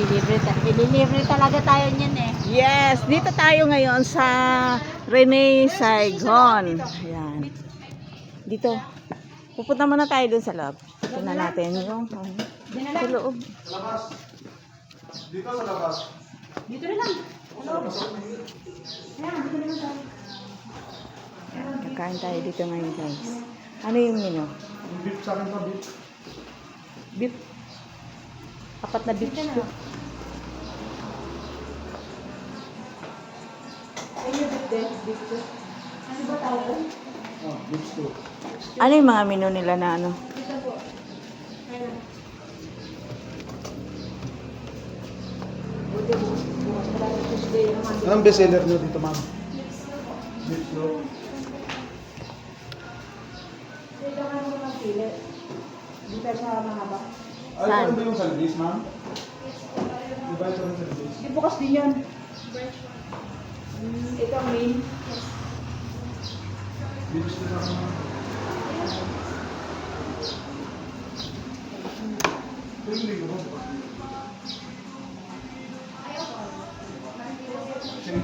Delivery, ta- delivery talaga tayo niyan eh. Yes, dito tayo ngayon sa Rene Saigon. Ayan. Dito. Pupunta muna tayo dun sa loob. Tingnan natin yung ano, sa loob. Dito na lang. Hello. Ayan, dito na lang tayo. Ayan, Kakain tayo dito ngayon guys. Ano yung menu? Beef sa akin pa, beef. Beef. Apat na beef. Dito na. Death Victor. Ano ba tawag? Oh, Victor. Ano yung mga menu nila na ano? Ito po. Ayan. Buti po. Bukas pala na Tuesday naman. Anong bestseller nyo dito, ma'am? Victor. Dito nga mga pili. Dito sa mahaba. Saan? Ay, ano ba yung service, ma'am? Yes, po. Di ba ito yung service? Di bukas din yan. Branch 1. vitamin. Yes.